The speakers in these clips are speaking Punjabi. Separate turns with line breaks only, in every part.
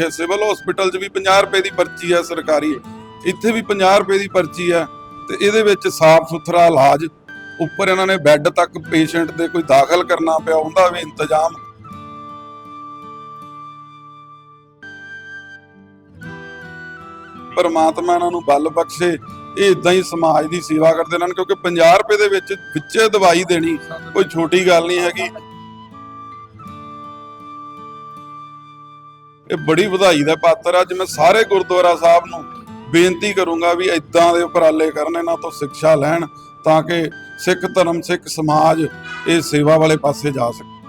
ਔਖੇ ਸਿਵਲ ਹਸਪੀਟਲ 'ਚ ਵੀ 50 ਰੁਪਏ ਦੀ ਪਰਚੀ ਹੈ ਸਰਕਾਰੀ। ਇੱਥੇ ਵੀ 50 ਰੁਪਏ ਦੀ ਪਰਚੀ ਹੈ ਤੇ ਇਹਦੇ ਵਿੱਚ ਸਾਫ਼ ਸੁਥਰਾ ਇਲਾਜ। ਉੱਪਰ ਇਹਨਾਂ ਨੇ ਬੈੱਡ ਤੱਕ ਪੇਸ਼ੈਂਟ ਦੇ ਕੋਈ ਦਾਖਲ ਕਰਨਾ ਪਿਆ, ਉਹਦਾ ਵੀ ਇੰਤਜ਼ਾਮ। ਪਰਮਾਤਮਾ ਇਹਨਾਂ ਨੂੰ ਬਲ ਬਖਸ਼ੇ, ਇਹ ਇਦਾਂ ਹੀ ਸਮਾਜ ਦੀ ਸੇਵਾ ਕਰਦੇ ਰਹਿਣ ਕਿਉਂਕਿ 50 ਰੁਪਏ ਦੇ ਵਿੱਚ ਵਿੱਚੇ ਦਵਾਈ ਦੇਣੀ ਕੋਈ ਛੋਟੀ ਗੱਲ ਨਹੀਂ ਹੈਗੀ। ਇਹ ਬੜੀ ਵਧਾਈ ਦਾ ਪਾਤਰ ਆ। ਅੱਜ ਮੈਂ ਸਾਰੇ ਗੁਰਦੁਆਰਾ ਸਾਹਿਬ ਨੂੰ ਬੇਨਤੀ ਕਰੂੰਗਾ ਵੀ ਇਦਾਂ ਦੇ ਉਪਰਾਲੇ ਕਰਨ, ਇਹਨਾਂ ਤੋਂ ਸਿੱਖਿਆ ਲੈਣ ਤਾਂ ਕਿ ਸਿੱਖ ਧਰਮ, ਸਿੱਖ ਸਮਾਜ ਇਹ ਸੇਵਾ ਵਾਲੇ ਪਾਸੇ ਜਾ ਸਕੇ।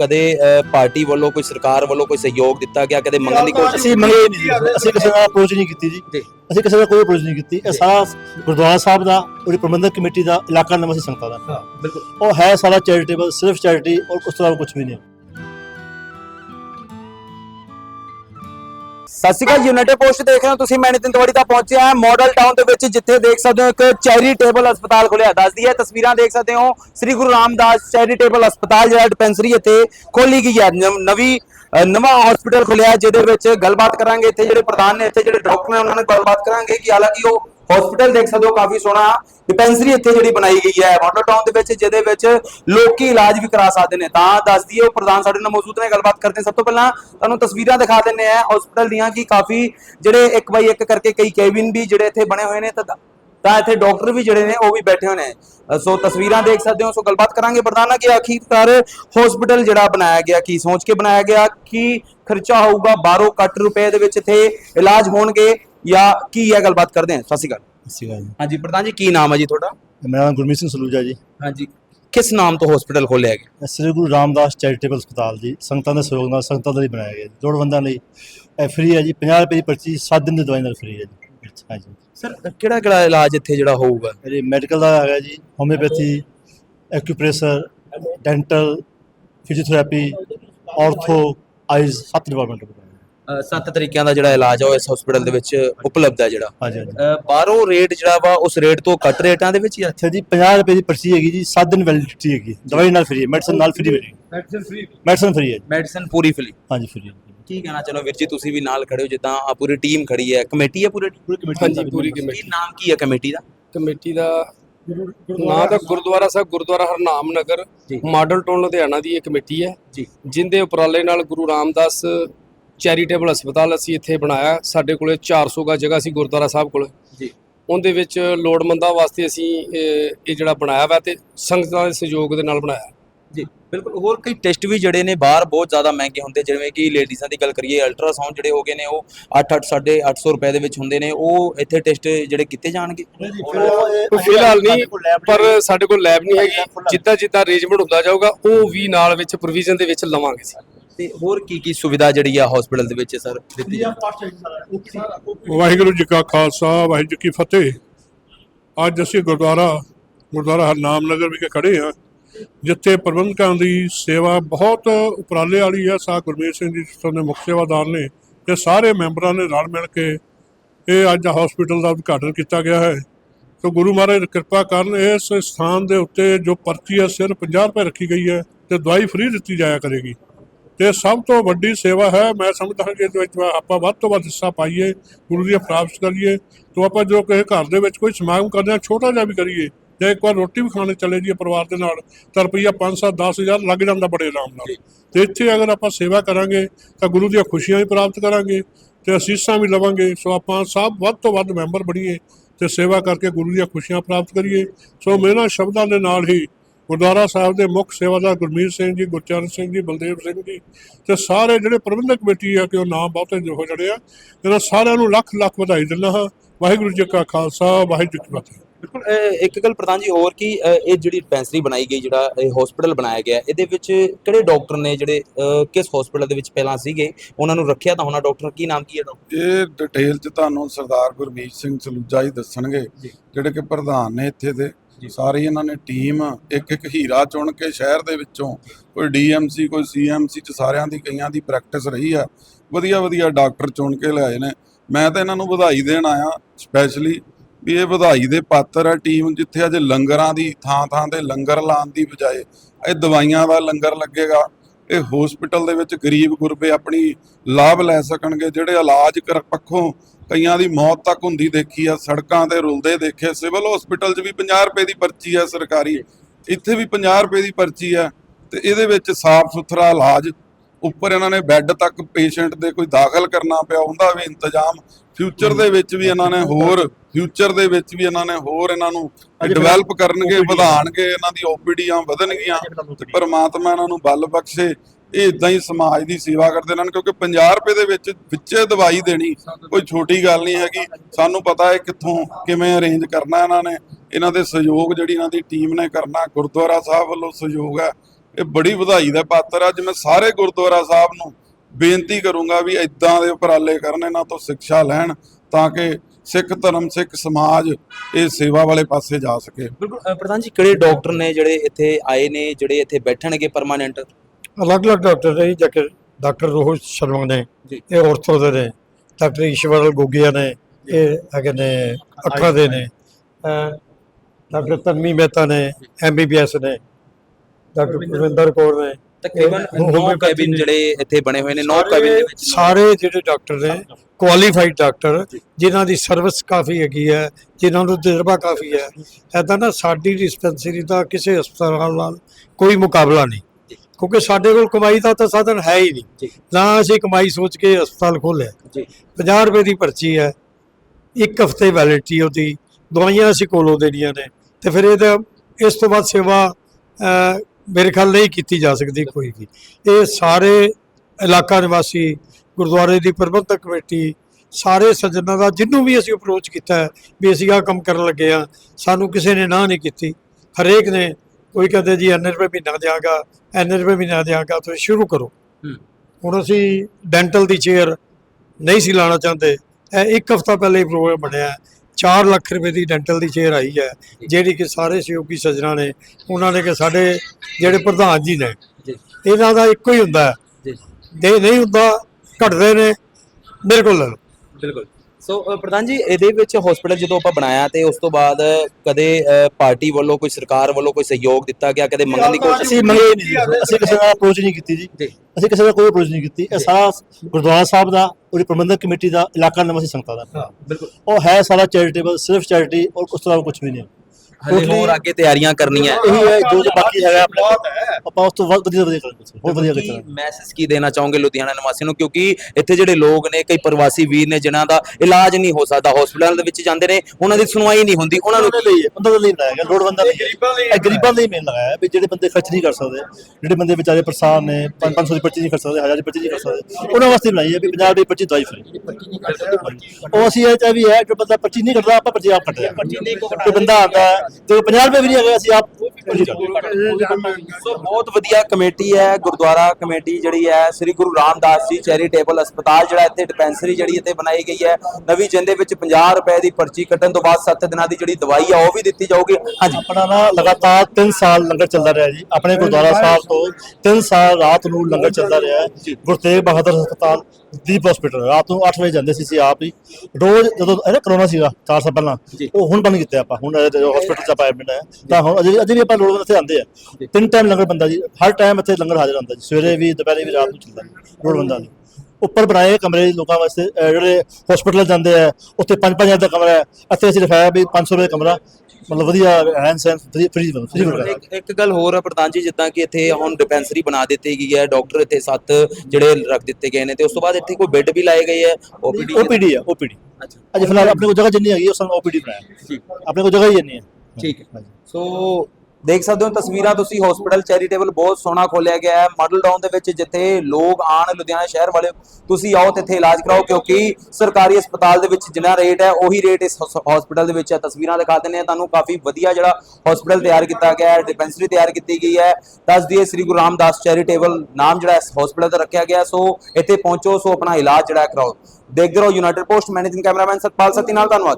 ਕਦੇ ਪਾਰਟੀ ਵੱਲੋਂ ਕੋਈ ਸਰਕਾਰ ਵੱਲੋਂ ਕੋਈ ਸਹਿਯੋਗ ਦਿੱਤਾ ਗਿਆ ਕਦੇ ਮੰਗਣ ਦੀ ਕੋਸ਼ਿਸ਼
ਅਸੀਂ ਮੰਗੇ ਨਹੀਂ ਜੀ। ਅਸੀਂ ਕਿਸੇ ਦਾ ਅਪਰੋਚ ਨਹੀਂ ਕੀਤੀ ਜੀ।
ਜੀ।
ਅਸੀਂ ਕਿਸੇ ਦਾ ਕੋਈ ਅਪਰੋਚ ਨਹੀਂ ਕੀਤੀ। ਇਹ ਸਾਰਾ ਗੁਰਦੁਆਰਾ ਸਾਹਿਬ ਦਾ ਉਹਦੀ ਪ੍ਰਬੰਧਕ ਕਮੇਟੀ ਦਾ ਇਲਾਕਾ ਨਿਵਾਸੀ ਸੰਗਤਾਂ ਦਾ।
ਹਾਂ ਬਿਲਕੁਲ।
ਉਹ ਹੈ ਸਾਰਾ ਚੈਰੀਟੇਬਲ ਸਿਰਫ ਚੈਰਿਟੀ ਔਰ ਉਸ ਤੋਂ ਇਲਾਵਾ ਕੁਝ ਵੀ ਨਹੀਂ।
ਸਤਿ ਸ਼੍ਰੀ ਅਕਾਲ ਯੂਨਾਈਟਿਡ ਪੋਸਟ ਦੇਖ ਰਹੇ ਹੋ ਤੁਸੀਂ, ਮੈਂ ਨਿਤਿਨ ਤਿਵਾੜੀ ਦਾ ਪਹੁੰਚਿਆ ਹਾਂ ਮਾਡਲ ਟਾਊਨ ਦੇ ਵਿੱਚ, ਜਿੱਥੇ ਦੇਖ ਸਕਦੇ ਹੋ ਇੱਕ ਚੈਰੀਟੇਬਲ ਹਸਪਤਾਲ ਖੁੱਲਿਆ ਦੱਸਦੀ ਹੈ, ਤਸਵੀਰਾਂ ਦੇਖ ਸਕਦੇ ਹੋ, ਸ੍ਰੀ ਗੁਰੂ ਰਾਮਦਾਸ ਚੈਰੀਟੇਬਲ ਹਸਪਤਾਲ, ਜਿਹੜਾ ਡਿਸਪੈਂਸਰੀ ਇੱਥੇ ਖੋਲੀ ਗਈ ਹੈ। ਨਵੀਂ, ਨਵਾਂ ਹਸਪੀਟਲ ਖੁੱਲਿਆ ਜਿਹਦੇ ਵਿੱਚ ਗੱਲਬਾਤ ਕਰਾਂਗੇ। ਇੱਥੇ ਜਿਹੜੇ ਪ੍ਰਧਾਨ ਨੇ, ਇੱਥੇ ਜਿਹੜੇ ਡਾਕਟਰ ਨੇ, ਉਹਨਾਂ ਨਾਲ ਗੱਲਬਾਤ ਕਰਾਂਗੇ ਕਿ ਹਾਲਾਂਕਿ ਉਹ ਹਸਪੀਟਲ ਦੇਖ ਸਕਦੇ ਹੋ, ਕਾਫੀ ਸੋਹਣਾ ਡਿਸਪੈਂਸਰੀ ਇੱਥੇ ਜਿਹੜੀ ਬਣਾਈ ਗਈ ਹੈ। ਮਾਡਲ ਟਾਊਨ ਦੇ ਵਿੱਚ, ਜਿਹਦੇ ਵਿੱਚ ਲੋਕੀ ਇਲਾਜ ਵੀ ਕਰਾ ਸਕਦੇ ਨੇ। ਤਾਂ ਦੱਸ ਦਈਏ, ਉਹ ਪ੍ਰਧਾਨ ਸਾਡੇ ਨਾਲ ਮੌਜੂਦ ਨੇ, ਗੱਲਬਾਤ ਕਰਦੇ ਸਭ ਤੋਂ ਪਹਿਲਾਂ ਤੁਹਾਨੂੰ ਤਸਵੀਰਾਂ ਦਿਖਾ ਦਿੰਨੇ ਆ ਹਸਪੀਟਲ ਦੀਆਂ ਕਿ ਕਾਫੀ ਜਿਹੜੇ ਇੱਕ ਬਾਈ ਇੱਕ ਕਰਕੇ ਕਈ ਕੈਬਿਨ ਵੀ ਜਿਹੜੇ ਇੱਥੇ ਬਣੇ ਹੋਏ ਨੇ। ਤਾਂ ਤਾਂ ਇੱਥੇ ਡਾਕਟਰ ਵੀ ਜਿਹੜੇ ਨੇ, ਉਹ ਵੀ ਬੈਠੇ ਹੋਏ ਨੇ। ਸੋ ਤਸਵੀਰਾਂ ਦੇਖ ਸਕਦੇ ਹੋ, ਸੋ ਗੱਲਬਾਤ ਕਰਾਂਗੇ ਪ੍ਰਧਾਨਾ ਕਿ ਆਖਿਰਕਾਰ ਹਸਪੀਟਲ ਜਿਹੜਾ ਬਣਾਇਆ ਗਿਆ, ਕੀ ਸੋਚ ਕੇ ਬਣਾਇਆ ਗਿਆ, ਕਿ ਖਰਚਾ ਹੋਊਗਾ 12 ਕੱਟ ਰੁਪਏ ਦੇ ਵਿੱਚ ਇੱਥੇ ਇਲਾਜ ਹੋਣਗੇ। ਜਾਂ ਕੀ ਹੈ ਗੱਲਬਾਤ ਕਰਦੇ ਹਾਂ ਸਤਿ ਸ਼੍ਰੀ ਅਕਾਲ।
ਅਸੀਂ ਗੱਲ
ਹਾਂਜੀ ਪ੍ਰਧਾਨ ਜੀ ਕੀ ਨਾਮ ਹੈ ਜੀ ਤੁਹਾਡਾ?
ਮੇਰਾ ਨਾਮ ਗੁਰਮੀਤ ਸਿੰਘ ਸਲੂਜਾ ਜੀ।
ਹਾਂਜੀ ਕਿਸ ਨਾਮ ਤੋਂ ਹਸਪੀਟਲ ਖੋਲਿਆ ਗਿਆ?
ਇਹ ਸ੍ਰੀ ਗੁਰੂ ਰਾਮਦਾਸ ਚੈਰੀਟੇਬਲ ਹਸਪਤਾਲ ਜੀ ਸੰਗਤਾਂ ਦੇ ਸਹਿਯੋਗ ਨਾਲ ਸੰਗਤਾਂ ਦਾ ਹੀ ਬਣਾਇਆ ਗਿਆ ਜੀ। ਲੋੜਵੰਦਾਂ ਲਈ ਇਹ ਫ੍ਰੀ ਹੈ ਜੀ 50 ਰੁਪਏ ਦੀ ਪਰਚੀ 7 ਦਿਨ ਦੀ ਦਵਾਈ ਨਾਲ ਫ੍ਰੀ ਹੈ ਜੀ। ਹਾਂਜੀ।
ਸਰ ਕਿਹੜਾ ਕਿਹੜਾ ਇਲਾਜ ਇੱਥੇ ਜਿਹੜਾ ਹੋਊਗਾ?
ਮੇਰੇ ਮੈਡੀਕਲ ਦਾ ਹੈਗਾ ਜੀ homeopathy acupressure dental physiotherapy ortho eyes ਸੱਤ ਡਿਪਾਰਟਮੈਂਟ
ਸੱਤ ਤਰੀਕਿਆਂ ਦਾ ਜਿਹੜਾ ਇਲਾਜ ਆ ਉਹ ਇਸ ਹਸਪੀਟਲ ਦੇ ਵਿੱਚ ਉਪਲਬਧ ਹੈ ਜਿਹੜਾ।
ਹਾਂਜੀ ਹਾਂਜੀ।
ਅ, ਬਾਹਰੋਂ ਰੇਟ ਜਿਹੜਾ ਵਾ ਉਸ ਰੇਟ ਤੋਂ ਘੱਟ ਰੇਟਾਂ ਦੇ ਵਿੱਚ ਹੀ ਆ?
ਅੱਛਾ ਜੀ 50 ਰੁਪਏ ਦੀ ਪਰਚੀ ਹੈਗੀ ਜੀ 7 ਦਿਨ ਵੈਲਿਡਿਟੀ ਹੈਗੀ ਦਵਾਈ ਨਾਲ ਫ੍ਰੀ ਹੈ ਮੈਡੀਸਨ ਨਾਲ ਫ੍ਰੀ ਮਿਲੇਗੀ
ਮੈਡੀਸਨ ਫ੍ਰੀ
ਮੈਡੀਸਨ ਫ੍ਰੀ ਹੈ ਜੀ।
ਮੈਡੀਸਨ ਪੂਰੀ ਫ੍ਰੀ
ਹਾਂਜੀ ਫ੍ਰੀ ਹੈ
ਕੀ ਕਹਿਣਾ ਚਲੋ ਵੀਰ ਜੀ ਤੁਸੀਂ ਵੀ ਨਾਲ ਖੜੇ ਹੋ ਜਿੱਦਾਂ ਆ ਪੂਰੀ ਟੀਮ ਖੜੀ ਹੈ ਕਮੇਟੀ ਹੈ ਪੂਰੀ?
ਪੂਰੀ ਕਮੇਟੀ
ਹਾਂਜੀ ਪੂਰੀ
ਕੀ
ਕਮੇਟੀ।
ਨਾਮ ਕੀ ਹੈ ਕਮੇਟੀ ਦਾ?
ਕਮੇਟੀ ਦਾ ਨਾਂ ਤਾਂ ਗੁਰਦੁਆਰਾ ਸਾਹਿਬ ਗੁਰਦੁਆਰਾ ਹਰਨਾਮ ਨਗਰ
ਜੀ।
ਮਾਡਲ ਟਾਊਨ ਲੁਧਿਆਣਾ ਦੀ ਇਹ ਕਮੇਟੀ ਹੈ
ਜੀ।
ਜਿੰਦੇ ਉਪਰਾਲੇ ਨਾਲ ਗੁਰੂ ਰਾਮਦਾਸ ਚੈਰੀਟੇਬਲ ਹਸਪਤਾਲ ਅਸੀਂ ਇੱਥੇ ਬਣਾਇਆ। ਸਾਡੇ ਕੋਲੇ 400 ਗਾ ਜਗ੍ਹਾ ਸੀ ਗੁਰਦੁਆਰਾ ਸਾਹਿਬ ਕੋਲ।
ਜੀ।
ਉਹਦੇ ਵਿੱਚ ਲੋੜਮੰਦਾਂ ਵਾਸਤੇ ਅਸੀਂ ਇਹ ਜਿਹੜਾ ਬਣਾਇਆ ਵਾ ਤੇ ਸੰਗਤਾਂ ਦੇ ਸਹਿਯੋਗ ਦੇ ਨਾਲ ਬਣਾਇਆ।
ਜੀ ਬਿਲਕੁਲ। ਹੋਰ ਕਈ ਟੈਸਟ ਵੀ ਜਿਹੜੇ ਨੇ ਬਾਹਰ ਬਹੁਤ ਜ਼ਿਆਦਾ ਮਹਿੰਗੇ ਹੁੰਦੇ ਜਿਵੇਂ ਕਿ ਲੇਡੀਜ਼ਾਂ ਦੀ ਗੱਲ ਕਰੀਏ ਅਲਟਰਾਸਾਊਂਡ ਜਿਹੜੇ ਹੋਗੇ ਨੇ ਉਹ 8 8 850 ਰੁਪਏ ਦੇ ਵਿੱਚ ਹੁੰਦੇ ਨੇ। ਉਹ ਇੱਥੇ ਟੈਸਟ ਜਿਹੜੇ ਕੀਤੇ ਜਾਣਗੇ?
ਫਿਲਹਾਲ ਨਹੀਂ ਪਰ ਸਾਡੇ ਕੋਲ ਲੈਬ ਨਹੀਂ ਹੈਗੀ। ਜਿੱਦਾਂ ਜਿੱਦਾਂ ਅਰੇਂਜਮੈਂਟ ਹੁੰਦਾ ਜਾਊਗਾ ਉਹ ਵੀ ਨਾਲ ਵਿੱਚ ਪ੍ਰੋਵੀਜ਼ਨ ਦੇ ਵਿੱਚ ਲਵਾਂਗੇ ਸੀ
ਤੇ ਹੋਰ ਕੀ ਕੀ ਸੁਵਿਧਾ ਜਿਹੜੀ ਆ ਹਸਪੀਟਲ ਦੇ ਵਿੱਚ ਸਰ ਦਿੱਤੀ ਜਾਂਦੀ
ਵਾਹਿਗੁਰੂ ਜੀ ਕਾ ਖਾਲਸਾ, ਵਾਹਿਗੁਰੂ ਜੀ ਕੀ ਫਤਿਹ। ਅੱਜ ਅਸੀਂ ਗੁਰਦੁਆਰਾ ਗੁਰਦੁਆਰਾ ਹਰਨਾਮ ਨਗਰ ਵਿਖੇ ਖੜੇ ਹਾਂ, ਜਿੱਥੇ ਪ੍ਰਬੰਧਕਾਂ ਦੀ ਸੇਵਾ ਬਹੁਤ ਉਪਰਾਲੇ ਵਾਲੀ ਹੈ ਸਾ ਗੁਰਮੀਤ ਸਿੰਘ ਜੀ ਸਾਡੇ ਮੁੱਖ ਸੇਵਾਦਾਰ ਨੇ ਤੇ ਸਾਰੇ ਮੈਂਬਰਾਂ ਨੇ ਰਲ ਮਿਲ ਕੇ ਇਹ ਅੱਜ ਹਸਪੀਟਲ ਦਾ ਉਦਘਾਟਨ ਕੀਤਾ ਗਿਆ ਹੈ। ਸੋ ਗੁਰੂ ਮਹਾਰਾਜ ਕਿਰਪਾ ਕਰਨ ਇਸ ਸਥਾਨ ਦੇ ਉੱਤੇ ਜੋ ਪਰਚੀ ਹੈ ਸਿਰ 50 ਰੁਪਏ ਰੱਖੀ ਗਈ ਹੈ ਤੇ ਦਵਾਈ ਫ੍ਰੀ ਦਿੱਤੀ ਜਾਇਆ ਕਰੇਗੀ। ਤੇ ਸਭ ਤੋਂ ਵੱਡੀ ਸੇਵਾ ਹੈ, ਮੈਂ ਸਮਝਦਾ ਹਾਂ ਕਿ ਇਹਦੇ ਵਿੱਚ ਆਪਾਂ ਵੱਧ ਤੋਂ ਵੱਧ ਹਿੱਸਾ ਪਾਈਏ, ਗੁਰੂ ਦੀਆਂ ਪ੍ਰਾਪਤ ਕਰੀਏ, ਤੋਂ ਆਪਾਂ ਜੋ ਕਿਸੇ ਘਰ ਦੇ ਵਿੱਚ ਕੋਈ ਸਮਾਗਮ ਕਰਦੇ ਹਾਂ, ਛੋਟਾ ਜਿਹਾ ਵੀ ਕਰੀਏ, ਜਾਂ ਇੱਕ ਵਾਰ ਰੋਟੀ ਵੀ ਖਾਣੇ ਚਲੇ ਜਾਈਏ ਪਰਿਵਾਰ ਦੇ ਨਾਲ, ਤਾਂ ਰੁਪਈਆ 5 7 10 ਹਜ਼ਾਰ ਲੱਗ ਜਾਂਦਾ ਬੜੇ ਆਰਾਮ ਨਾਲ। ਤੇ ਇੱਥੇ ਅਗਰ ਆਪਾਂ ਸੇਵਾ ਕਰਾਂਗੇ, ਤਾਂ ਗੁਰੂ ਦੀਆਂ ਖੁਸ਼ੀਆਂ ਵੀ ਪ੍ਰਾਪਤ ਕਰਾਂਗੇ, ਤੇ ਅਸੀਸਾਂ ਵੀ ਲਵਾਂਗੇ, ਸੋ ਆਪਾਂ ਸਭ ਵੱਧ ਤੋਂ ਵੱਧ ਮੈਂਬਰ ਬਣੀਏ, ਤੇ ਸੇਵਾ ਕਰਕੇ ਗੁਰੂ ਦੀਆਂ ਖੁਸ਼ੀਆਂ ਪ੍ਰਾਪਤ ਕਰੀਏ। ਸੋ ਮੇਰੇ ਇਹਨਾਂ ਸ਼ਬਦਾਂ ਦੇ ਨਾਲ ਹੀ ਗੁਰਦੁਆਰਾ ਸਾਹਿਬ ਦੇ ਮੁੱਖ ਸੇਵਾਦਾਰ ਗੁਰਮੀਤ ਸਿੰਘ ਜੀ ਗੁਰਚਰਨ ਸਿੰਘ ਜੀ ਬਲਦੇਵ ਸਿੰਘ ਜੀ ਤੇ ਸਾਰੇ ਜਿਹੜੇ ਪ੍ਰਬੰਧਕ ਕਮੇਟੀ ਆ ਕਿ ਉਹ ਨਾਮ ਬਹੁਤੇ ਜੋ ਹੋ ਜੜੇ ਆ। ਇਹਨਾਂ ਸਾਰਿਆਂ ਨੂੰ ਲੱਖ ਲੱਖ ਵਧਾਈ ਦਿੰਦਾ ਹਾਂ। ਵਾਹਿਗੁਰੂ ਜੀ ਕਾ ਖਾਲਸਾ ਵਾਹਿਗੁਰੂ ਜੀ ਕੀ ਫਤਿਹ।
ਬਿਲਕੁਲ ਇੱਕ ਗੱਲ ਪ੍ਰਧਾਨ ਜੀ ਹੋਰ ਕੀ ਇਹ ਜਿਹੜੀ ਡਿਸਪੈਂਸਰੀ ਬਣਾਈ ਗਈ ਜਿਹੜਾ ਇਹ ਹਸਪੀਟਲ ਬਣਾਇਆ ਗਿਆ ਇਹਦੇ ਵਿੱਚ ਕਿਹੜੇ ਡਾਕਟਰ ਨੇ ਜਿਹੜੇ ਕਿਸ ਹਸਪੀਟਲ ਦੇ ਵਿੱਚ ਪਹਿਲਾਂ ਸੀਗੇ? ਉਹਨਾਂ ਨੂੰ ਰੱਖਿਆ ਤਾਂ ਹੋਣਾ ਡਾਕਟਰ ਕੀ ਨਾਮ ਕੀ ਹੈ ਡਾਕਟਰ?
ਇਹ ਡਿਟੇਲ ਚ ਤੁਹਾਨੂੰ ਸਰਦਾਰ ਗੁਰਮੀਤ ਸਿੰਘ ਸਲੂਜਾ ਹੀ ਦੱਸਣਗੇ। ਜਿਹੜੇ ਕਿ ਪ੍ਰਧਾਨ ਨੇ ਇੱਥੇ ਦੇ। ਸਾਰੀ ਇਹਨਾਂ ਨੇ ਟੀਮ ਇੱਕ ਇੱਕ ਹੀਰਾ ਚੁਣ ਕੇ ਸ਼ਹਿਰ ਦੇ ਵਿੱਚੋਂ ਕੋਈ ਡੀਐਮਸੀ, ਕੋਈ ਸੀਐਮਸੀ ਚ ਸਾਰਿਆਂ ਦੀ, ਕਈਆਂ ਦੀ ਪ੍ਰੈਕਟਿਸ ਰਹੀ ਆ। ਵਧੀਆ ਵਧੀਆ ਡਾਕਟਰ ਚੁਣ ਕੇ ਲਿਆਏ ਨੇ। ਮੈਂ ਤਾਂ ਇਹਨਾਂ ਨੂੰ ਵਧਾਈ ਦੇਣ ਆਇਆ ਸਪੈਸ਼ਲੀ ਵੀ ਇਹ ਵਧਾਈ ਦੇ ਪਾਤਰ ਹੈ ਟੀਮ ਜਿੱਥੇ ਅੱਜ ਲੰਗਰਾਂ ਦੀ ਥਾਂ ਥਾਂ ਤੇ ਲੰਗਰ ਲਾਉਣ ਦੀ ਬਜਾਏ ਇਹ ਦਵਾਈਆਂ ਦਾ ਲੰਗਰ ਲੱਗੇਗਾ। ਇਹ ਹਸਪੀਟਲ ਦੇ ਵਿੱਚ ਗਰੀਬ ਗੁਰਬੇ ਆਪਣੀ ਲਾਭ ਲੈ ਸਕਣਗੇ, ਜਿਹੜੇ ਇਲਾਜ ਕਰ, ਪੱਖੋਂ ਕਈਆਂ ਦੀ ਮੌਤ ਤੱਕ ਹੁੰਦੀ ਦੇਖੀ ਆ, ਸੜਕਾਂ ਤੇ ਰੁਲਦੇ ਦੇਖੇ ਸਿਵਲ ਹਸਪੀਟਲ 'ਚ ਵੀ 50 ਰੁਪਏ ਦੀ ਪਰਚੀ ਆ ਸਰਕਾਰੀ, ਇੱਥੇ ਵੀ 50 ਰੁਪਏ ਦੀ ਪਰਚੀ ਆ, ਤੇ ਇਹਦੇ ਵਿੱਚ ਸਾਫ਼ ਸੁਥਰਾ ਇਲਾਜ, ਉੱਪਰ ਇਹਨਾਂ ਨੇ ਬੈੱਡ ਤੱਕ ਪੇਸ਼ੈਂਟ ਦੇ ਕੋਈ ਦਾਖਲ ਕਰਨਾ ਪਿਆ, ਉਹਦਾ ਵੀ ਇੰਤਜ਼ਾਮ ਫਿਊਚਰ ਦੇ ਵਿੱਚ ਵੀ ਇਹਨਾਂ ਨੇ ਹੋਰ ਫਿਊਚਰ ਦੇ ਵਿੱਚ ਵੀ ਇਹਨਾਂ ਨੇ ਹੋਰ ਇਹਨਾਂ ਨੂੰ ਡਿਵੈਲਪ ਕਰਨਗੇ ਵਧਾਣਗੇ ਇਹਨਾਂ ਦੀ ਓਪੀਡੀਆਂ ਵਧਣਗੀਆਂ ਤੇ ਪਰਮਾਤਮਾ ਇਹਨਾਂ ਨੂੰ ਬਲ ਬਖਸ਼ੇ ਇਹ ਇਦਾਂ ਹੀ ਸਮਾਜ ਦੀ ਸੇਵਾ ਕਰਦੇ ਰਹਿਣ ਕਿਉਂਕਿ 50 ਰੁਪਏ ਦੇ ਵਿੱਚ ਵਿੱਚੇ ਦਵਾਈ ਦੇਣੀ ਕੋਈ ਛੋਟੀ ਗੱਲ ਨਹੀਂ ਹੈਗੀ। ਸਾਨੂੰ ਪਤਾ ਹੈ ਕਿੱਥੋਂ ਕਿਵੇਂ ਅਰੇਂਜ ਕਰਨਾ ਇਹਨਾਂ ਨੇ। ਇਹਨਾਂ ਦੇ ਸਹਿਯੋਗ ਜਿਹੜੀ ਇਹਨਾਂ ਦੀ ਟੀਮ ਨੇ ਕਰਨਾ ਗੁਰਦੁਆਰਾ ਸਾਹਿਬ ਵੱਲੋਂ ਸਹਿਯੋਗ ਹੈ। ਇਹ ਬੜੀ ਵਧਾਈ ਦਾ ਪਾਤਰ ਆ। ਜਿਵੇਂ ਸਾਰੇ ਗੁਰਦੁਆਰਾ ਸਾਹਿਬ ਨੂੰ ਬੇਨਤੀ ਕਰੂੰਗਾ ਵੀ ਇਦਾਂ ਦੇ ਉਪਰਾਲੇ ਕਰਨ ਇਹਨਾਂ ਤੋਂ ਸਿੱਖਿਆ ਲੈਣ ਤਾਂ ਕਿ ਸਿੱਖ ਧਰਮ ਸਿੱਖ ਸਮਾਜ ਇਹ ਸੇਵਾ ਵਾਲੇ ਪਾਸੇ ਜਾ ਸਕੇ।
ਬਿਲਕੁਲ ਪ੍ਰਧਾਨ ਜੀ ਕਿਹੜੇ ਡਾਕਟਰ ਨੇ ਜਿਹੜੇ ਇੱਥੇ ਆਏ ਨੇ ਜਿਹੜੇ ਇੱਥੇ ਬੈਠਣਗੇ ਪਰਮਾਨੈਂਟ
ਅਲੱਗ-ਅਲੱਗ ਡਾਕਟਰ ਨੇ ਜੇਕਰ ਡਾਕਟਰ ਰੋਹਿਤ ਸ਼ਰਮਾ ਨੇ
ਜੀ।
ਇਹ ਔਰਥੋ ਦੇ ਨੇ ਡਾਕਟਰ ਈਸ਼ਵਰਲ ਗੋਗੀਆ ਨੇ ਇਹ ਹੈਗੇ ਨੇ ਅੱਖਾਂ ਦੇ ਨੇ ਡਾਕਟਰ ਤਨਮੀ ਮਹਿਤਾ ਨੇ ਐਮਬੀਬੀਐਸ ਨੇ ਡਾਕਟਰ ਪ੍ਰਵਿੰਦਰ ਕੌਰ ਨੇ
ਤਕਰੀਬਨ
ਇਹ
9
homeopathy
ਕੈਬਿਨ। ਜਿਹੜੇ ਇੱਥੇ ਬਣੇ ਹੋਏ ਨੇ 9 ਕੈਬਿਨ ਦੇ ਵਿੱਚ
ਸਾਰੇ ਜਿਹੜੇ ਡਾਕਟਰ ਨੇ ਕੁਆਲੀਫਾਈਡ ਡਾਕਟਰ ਜਿਨ੍ਹਾਂ ਦੀ ਸਰਵਿਸ ਕਾਫੀ ਹੈਗੀ ਹੈ ਜਿਨ੍ਹਾਂ ਨੂੰ ਤਜਰਬਾ ਕਾਫੀ ਹੈ ਐਦਾਂ ਨਾ ਸਾਡੀ ਡਿਸਪੈਂਸਰੀ ਦਾ ਕਿਸੇ ਹਸਪਤਾਲ ਨਾਲ ਕੋਈ ਮੁਕਾਬਲਾ ਨਹੀਂ। ਕਿਉਂਕਿ ਸਾਡੇ ਕੋਲ ਕਮਾਈ ਦਾ ਤਾਂ ਸਾਧਨ ਹੈ ਹੀ। ਨਹੀਂ। ਨਾ ਅਸੀਂ ਕਮਾਈ ਸੋਚ ਕੇ ਹਸਪਤਾਲ ਖੋਲ੍ਹਿਆ।
ਜੀ।
50 ਰੁਪਏ ਦੀ ਪਰਚੀ ਹੈ ਇੱਕ ਹਫ਼ਤੇ ਵੈਲਿਡਿਟੀ ਉਹਦੀ ਦਵਾਈਆਂ ਅਸੀਂ ਕੋਲੋਂ ਦੇਣੀਆਂ ਨੇ। ਤੇ ਫਿਰ ਇਹ ਤਾਂ ਇਸ ਤੋਂ ਬਾਅਦ ਸੇਵਾ ਮੇਰੇ ਖਿਆਲ ਨਹੀਂ ਕੀਤੀ ਜਾ ਸਕਦੀ ਕੋਈ ਵੀ ਇਹ ਸਾਰੇ ਇਲਾਕਾ ਨਿਵਾਸੀ ਗੁਰਦੁਆਰੇ ਦੀ ਪ੍ਰਬੰਧਕ ਕਮੇਟੀ ਸਾਰੇ ਸੱਜਣਾਂ ਦਾ ਜਿੰਨੂੰ ਵੀ ਅਸੀਂ ਅਪਰੋਚ ਕੀਤਾ ਹੈ ਵੀ ਅਸੀਂ ਆਹ ਕੰਮ ਕਰਨ ਲੱਗੇ ਆ ਸਾਨੂੰ ਕਿਸੇ ਨੇ ਨਾ ਨਹੀਂ ਕੀਤੀ ਹਰੇਕ ਨੇ ਕੋਈ ਕਹਿੰਦੇ ਜੀ ਇੰਨੇ ਰੁਪਏ ਮਹੀਨਾ ਦਿਆਂਗਾ ਇੰਨੇ ਰੁਪਏ ਮਹੀਨਾ ਦਿਆਂਗਾ ਤੁਸੀਂ ਸ਼ੁਰੂ ਕਰੋ। ਹੁਣ ਅਸੀਂ ਡੈਂਟਲ ਦੀ ਚੇਅਰ ਨਹੀਂ ਸੀ ਲਾਣਾ ਚਾਹੁੰਦੇ ਇਹ ਇੱਕ ਹਫਤਾ ਪਹਿਲੇ ਹੀ ਪ੍ਰੋਗਰਾਮ ਬਣਿਆ। 4 ਲੱਖ ਰੁਪਏ ਦੀ ਡੈਂਟਲ ਦੀ ਚੇਅਰ ਆਈ ਹੈ ਜਿਹੜੀ ਕਿ ਸਾਰੇ ਸਹਿਯੋਗੀ ਸੱਜਣਾ ਨੇ ਉਹਨਾਂ ਨੇ ਕਿ ਸਾਡੇ ਜਿਹੜੇ ਪ੍ਰਧਾਨ ਜੀ ਨੇ
ਜੀ।
ਇਹਨਾਂ ਦਾ ਇੱਕੋ ਹੀ ਹੁੰਦਾ ਹੈ।
ਜੀ।
ਨਹੀਂ ਹੁੰਦਾ ਘਟਦੇ ਨੇ ਮੇਰੇ ਕੋਲ ਲੈ ਲਓ।
ਬਿਲਕੁਲ। ਸੋ ਅ, ਪ੍ਰਧਾਨ ਜੀ ਇਹਦੇ ਵਿੱਚ ਹਸਪੀਟਲ ਜਦੋਂ ਆਪਾਂ ਬਣਾਇਆ ਤੇ ਉਸ ਤੋਂ ਬਾਅਦ ਕਦੇ ਅ, ਪਾਰਟੀ ਵੱਲੋਂ ਕੋਈ ਸਰਕਾਰ ਵੱਲੋਂ ਕੋਈ ਸਹਿਯੋਗ ਦਿੱਤਾ ਗਿਆ? ਕਦੇ ਮੰਗਣ ਦੀ ਕੋਸ਼ਿਸ਼
ਅਸੀਂ ਮੰਗੇ ਨਹੀਂ ਜੀ। ਅਸੀਂ ਕਿਸੇ ਨਾਲ ਅਪਰੋਚ ਨਹੀਂ ਕੀਤੀ ਜੀ।
ਜੀ।
ਅਸੀਂ ਕਿਸੇ ਦਾ ਕੋਈ ਅਪਰੋਚ ਨਹੀਂ ਕੀਤੀ। ਇਹ ਸਾਰਾ ਗੁਰਦੁਆਰਾ ਸਾਹਿਬ ਦਾ ਉਹਦੀ ਪ੍ਰਬੰਧਕ ਕਮੇਟੀ ਦਾ ਇਲਾਕਾ ਨਿਵਾਸੀ ਸੰਗਤਾਂ ਦਾ।
ਬਿਲਕੁਲ।
ਉਹ ਹੈ ਸਾਰਾ ਚੈਰੀਟੇਬਲ ਸਿਰਫ ਚੈਰਿਟੀ ਔਰ ਉਸ ਤੋਂ ਇਲਾਵਾ ਕੁਝ ਵੀ ਨਹੀਂ।
ਹਲੇ ਹੋਰ ਅੱਗੇ ਤਿਆਰੀਆਂ ਕਰਨੀਆਂ
ਇਹੀ ਹੈ ਜੋ ਜੋ ਬਾਕੀ ਹੈਗਾ ਆਪਣੇ। ਆਪਾਂ ਉਸ ਤੋਂ ਵੱਧ ਵਧੀਆ ਵਧੀਆ ਕਰਾਂਗੇ ਹੋਰ ਵਧੀਆ
ਕੀ
ਕਰਾਂਗੇ।
ਮੈਸੇਜ ਕੀ ਦੇਣਾ ਚਾਹੋਗੇ ਲੁਧਿਆਣਾ ਨਿਵਾਸੀਆਂ ਨੂੰ? ਕਿਉਂਕਿ ਇੱਥੇ ਜਿਹੜੇ ਲੋਕ ਨੇ ਕਈ ਪ੍ਰਵਾਸੀ ਵੀਰ ਨੇ ਜਿਨ੍ਹਾਂ ਦਾ ਇਲਾਜ ਨਹੀਂ ਹੋ ਸਕਦਾ ਹਸਪੀਟਲ ਦੇ ਵਿੱਚ ਜਾਂਦੇ ਨੇ ਉਹਨਾਂ ਦੀ ਸੁਣਵਾਈ ਨਹੀਂ ਹੁੰਦੀ। ਉਹਨਾਂ ਨੂੰ
ਲਈ ਹੈ, ਉਹਨਾਂ ਦੇ ਲਈ ਲਾਇਆ ਗਿਆ। ਲੋੜਵੰਦਾਂ ਲਈ ਹੈ। ਇਹ ਗਰੀਬਾਂ ਲਈ ਮੇਨ ਲਗਾਇਆ ਵੀ ਜਿਹੜੇ ਬੰਦੇ ਖਰਚ ਨਹੀਂ ਕਰ ਸਕਦੇ ਜਿਹੜੇ ਬੰਦੇ ਵਿਚਾਰੇ ਪਰੇਸ਼ਾਨ ਨੇ 500 ਦੀ ਪਰਚੀ ਨਹੀਂ ਕਰ ਸਕਦੇ 1000 ਦੀ ਪਰਚੀ ਨਹੀਂ ਕਰ ਸਕਦੇ ਉਹਨਾਂ ਵਾਸਤੇ ਬਣਾਈ ਹੈ ਵੀ 50 ਦੀ ਪਰਚੀ ਦਵਾਈ ਫਰੀ। ਉਹ ਅਸੀਂ ਇਹ ਚਾਹ ਵੀ ਹੈ ਜੋ ਬੰਦਾ ਪਰਚੀ ਨਹੀਂ ਕਰਦਾ ਆਪਾਂ ਪਰਚੀ ਆਪ ਕੱਟਦੇ ਹਾਂ ਕੋਈ ਬੰਦਾ ਆਉਂਦਾ ਤੇ 50 ਰੁਪਏ ਵੀ ਨਹੀਂ ਹੈਗਾ ਅਸੀਂ ਆਪ
ਸੋ ਬਹੁਤ ਵਧੀਆ ਕਮੇਟੀ ਹੈ ਗੁਰਦੁਆਰਾ ਕਮੇਟੀ ਜਿਹੜੀ ਹੈ ਸ੍ਰੀ ਗੁਰੂ ਰਾਮਦਾਸ ਜੀ ਚੈਰੀਟੇਬਲ ਹਸਪਤਾਲ ਜਿਹੜਾ ਇੱਥੇ ਡਿਸਪੈਂਸਰੀ ਜਿਹੜੀ ਇੱਥੇ ਬਣਾਈ ਗਈ ਹੈ। ਨਵੀਂ ਜਿੰਦੇ ਵਿੱਚ 50 ਰੁਪਏ ਦੀ ਪਰਚੀ ਕੱਟਣ ਤੋਂ ਬਾਅਦ 7 ਦਿਨਾਂ ਦੀ ਜਿਹੜੀ ਦਵਾਈ ਆ ਉਹ ਵੀ ਦਿੱਤੀ ਜਾਊਗੀ। ਹਾਂਜੀ।
ਆਪਣਾ ਨਾ ਲਗਾਤਾਰ 3 ਸਾਲ ਲੰਗਰ ਚੱਲਦਾ ਰਿਹਾ ਜੀ। ਆਪਣੇ ਗੁਰਦੁਆਰਾ ਸਾਹਿਬ ਤੋਂ 3 ਸਾਲ ਰਾਤ ਨੂੰ ਲੰਗਰ ਚੱਲਦਾ ਰਿਹਾ। ਹੈ ਗੁਰੂ ਤੇਗ ਬਹਾਦਰ ਹਸਪਤਾਲ ਦੀਪ ਹਸਪੀਟਲ ਰਾਤ ਨੂੰ 8 ਵਜੇ ਜਾਂਦੇ ਸੀ ਅਸੀਂ ਆਪ ਹੀ। ਰੋਜ਼ ਜਦੋਂ ਇਹ ਨਾ ਕਰੋਨਾ ਸੀਗਾ 4 ਸਾਲ ਪਹਿਲਾਂ
ਜੀ।
ਉਹ ਹੁਣ ਬੰਦ ਕੀਤਾ ਆਪਾਂ। ਹੁਣ ਹਸਪੀਟਲ ਚ ਆਪਾਂ ਐਡਮਿਟ ਹੈ ਤਾਂ ਹੁਣ ਅਜੇ ਅਜੇ ਵੀ ਆਪਾਂ ਲੋਕ ਇੱਥੇ ਆਉਂਦੇ ਆ। ਤਿੰਨ ਟਾਈਮ ਲੰਗਰ ਬੰਦਾ ਜੀ ਹਰ ਟਾਈਮ ਇੱਥੇ ਲੰਗਰ ਹਾਜ਼ਰ ਹੁੰਦਾ ਜੀ। ਸਵੇਰੇ ਵੀ ਦੁਪਹਿਰੇ ਵੀ ਰਾਤ ਨੂੰ ਚੱਲਦਾ ਲੋੜ ਬੰਦਾ ਨਹੀਂ ਉੱਪਰ ਬਣਾਏ ਕਮਰੇ ਲੋਕਾਂ ਵਾਸਤੇ ਅਹ ਜਿਹੜੇ ਹਸਪੀਟਲ ਜਾਂਦੇ ਆ ਉੱਥੇ 5-5000 ਦਾ ਕਮਰਾ ਹੈ। ਇੱਥੇ ਅਸੀਂ ਲਿਖਾਇਆ ਵੀ 500 ਰੁਪਏ ਦਾ ਕਮਰਾ ਮਤਲਬ ਵਧੀਆ ਰਹਿਣ ਸਹਿਣ ਫ੍ਰੀ ਫ੍ਰੀ ਫ੍ਰੀ
ਇੱਕ ਇੱਕ ਗੱਲ ਹੋਰ ਹੈ ਪ੍ਰਧਾਨ ਜੀ ਜਿੱਦਾਂ ਕਿ ਇੱਥੇ ਹੁਣ ਡਿਸਪੈਂਸਰੀ ਬਣਾ ਦਿੱਤੀ ਗਈ ਹੈ ਡਾਕਟਰ ਇੱਥੇ ਸੱਤ ਜਿਹੜੇ ਰੱਖ ਦਿੱਤੇ ਗਏ ਨੇ ਤੇ ਉਸ ਤੋਂ ਬਾਅਦ ਇੱਥੇ ਕੋਈ ਬੈੱਡ ਵੀ ਲਾਏ ਗਏ ਹੈ ਓਪੀਡੀ
ਓਪੀਡੀ ਹੈ ਓਪੀਡੀ
ਅੱਛਾ।
ਅਜੇ ਫਿਲਹਾਲ ਆਪਣੇ ਕੋਲ ਜਗ੍ਹਾ ਜਿੰਨੀ ਹੈਗੀ ਉਹ ਸਾਨੂੰ ਓਪੀਡੀ ਬਣਾਇਆ। ਆਪਣੇ ਕੋਲ ਜਗ੍ਹਾ ਹੀ ਇੰਨੀ ਹੈ।
ਠੀਕ ਹੈ। ਸੋ ਦੇਖ ਸਕਦੇ ਹੋ ਤਸਵੀਰਾਂ ਤੁਸੀਂ ਹਸਪੀਟਲ ਚੈਰੀਟੇਬਲ ਬਹੁਤ ਸੋਹਣਾ ਖੋਲਿਆ ਗਿਆ ਹੈ। ਮਾਡਲ ਟਾਊਨ ਦੇ ਵਿੱਚ ਜਿੱਥੇ ਲੋਕ ਆਣ ਲੁਧਿਆਣਾ ਸ਼ਹਿਰ ਵਾਲੇ, ਤੁਸੀਂ ਆਓ ਤੇ ਇੱਥੇ ਇਲਾਜ ਕਰਾਓ ਕਿਉਂਕਿ ਸਰਕਾਰੀ ਹਸਪਤਾਲ ਦੇ ਵਿੱਚ ਜਿੰਨਾ ਰੇਟ ਹੈ, ਉਹੀ ਰੇਟ ਇਸ ਹਸਪੀਟਲ ਦੇ ਵਿੱਚ ਹੈ। ਤਸਵੀਰਾਂ ਦਿਖਾ ਦਿੰਦੇ ਆ ਤੁਹਾਨੂੰ ਕਾਫੀ ਵਧੀਆ ਜਿਹੜਾ ਹਸਪੀਟਲ ਤਿਆਰ ਕੀਤਾ ਗਿਆ ਹੈ ਡਿਸਪੈਂਸਰੀ ਤਿਆਰ ਕੀਤੀ ਗਈ ਹੈ। ਦੱਸ ਦਈਏ, ਸ੍ਰੀ ਗੁਰੂ ਰਾਮਦਾਸ ਚੈਰੀਟੇਬਲ ਨਾਮ ਜਿਹੜਾ ਇਸ ਹਸਪੀਟਲ ਦਾ ਰੱਖਿਆ ਗਿਆ ਸੋ ਇੱਥੇ ਪਹੁੰਚੋ, ਸੋ ਆਪਣਾ ਇਲਾਜ ਜਿਹੜਾ ਹੈ ਕਰਾਓ। ਦੇਖਦੇ ਰਹੋ United Post managing cameraman Satpal Sati ਨਾਲ, ਧੰਨਵਾਦ।